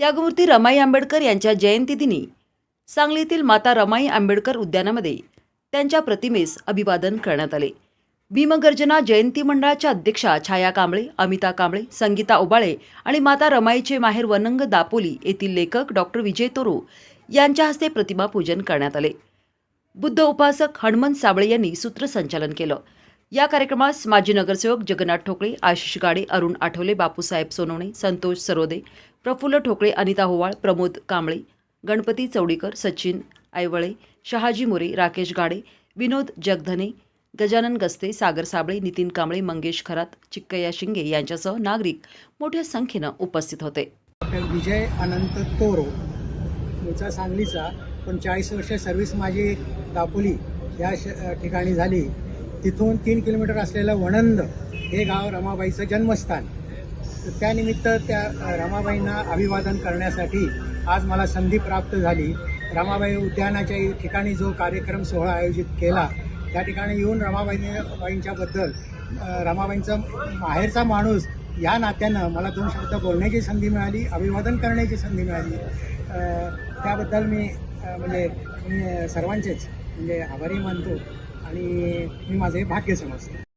त्यागमूर्ती रमाई आंबेडकर यांच्या जयंतीदिनी सांगलीतील माता रमाई आंबेडकर उद्यानामध्ये त्यांच्या प्रतिमेस अभिवादन करण्यात आले. भीमगर्जना जयंती मंडळाच्या अध्यक्षा छाया कांबळे अमिता कांबळे संगीता ओबाळे आणि माता रमाईचे माहेर वनंग दापोली येथील लेखक डॉक्टर विजय तोरो यांच्या हस्ते प्रतिमा पूजन करण्यात आले. बुद्ध उपासक हनुमंत साबळे यांनी सूत्रसंचालन केलं. या कार्यक्रमास माजी नगरसेवक जगन्नाथ ठोकळे आशिष गाडे अरुण आठवले बापूसाहेब सोनवणे संतोष सरोदे प्रफुल्ल ठोकळे अनिता होवाळ प्रमोद कांबळे गणपती चौडीकर सचिन ऐवळे शहाजी मोरे राकेश गाडे विनोद जगधने गजानन गस्ते सागर साबळे नितीन कांबळे मंगेश खरात चिक्कय्या शिंगे यांच्यासह नागरिक मोठ्या संख्येनं उपस्थित होते. विजय अनंत तोरो मूळचा सांगलीचा पण चाळीस वर्ष सर्व्हिस माझी दापोली या श ठिकाणी झाली. तिथून तीन किलोमीटर असलेलं वणंद हे गाव रमाबाईचं जन्मस्थान. त्यानिमित्त त्या रमाबाईंना अभिवादन करण्यासाठी आज मला संधी प्राप्त झाली. रमाबाई उद्यानाच्या ठिकाणी जो कार्यक्रम सोहळा आयोजित केला त्या ठिकाणी येऊन रमाबाईने बाईंच्याबद्दल रमाबाईंचा माहेरचा माणूस या नात्यानं मला दोन शब्द बोलण्याची संधी मिळाली अभिवादन करण्याची संधी मिळाली. त्याबद्दल मी म्हणजे मी सर्वांचेच म्हणजे आभारी मानतो आणि मी माझे भाग्य समजतो.